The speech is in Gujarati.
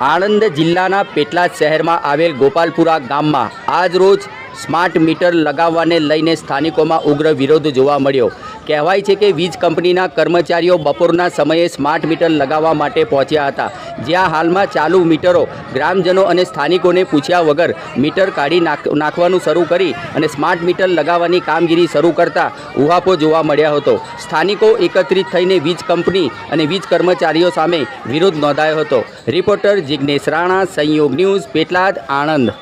આણંદ જિલ્લાના પેટલાદ શહેરમાં આવેલ ગોપાલપુરા ગામમાં આજ રોજ સ્માર્ટ મીટર લગાવવાને લઈને સ્થાનિકોમાં ઉગ્ર વિરોધ જોવા મળ્યો. કહેવાય છે કે વીજ કંપનીના કર્મચારીઓ બપોરના સમયે સ્માર્ટ મીટર લગાવવા માટે પહોંચ્યા હતા. જ્યાં હાલમાં ચાલુ મીટરો ગ્રામજનો અને સ્થાનિકોને પૂછ્યા વગર મીટર કાઢી નાખ, નાખવાનું શરૂ કરી અને સ્માર્ટ મીટર લગાવવાની કામગીરી શરૂ કરતા ઉહાપો જોવા મળ્યા હતો. સ્થાનિકો એકત્રિત થઈને વીજ કંપની અને વીજ કર્મચારીઓ સામે વિરોધ નોંધાયો હતો. રિપોર્ટર જિગ્નેશ રાણા, સંયોગ ન્યૂઝ, પેટલાદ, આણંદ.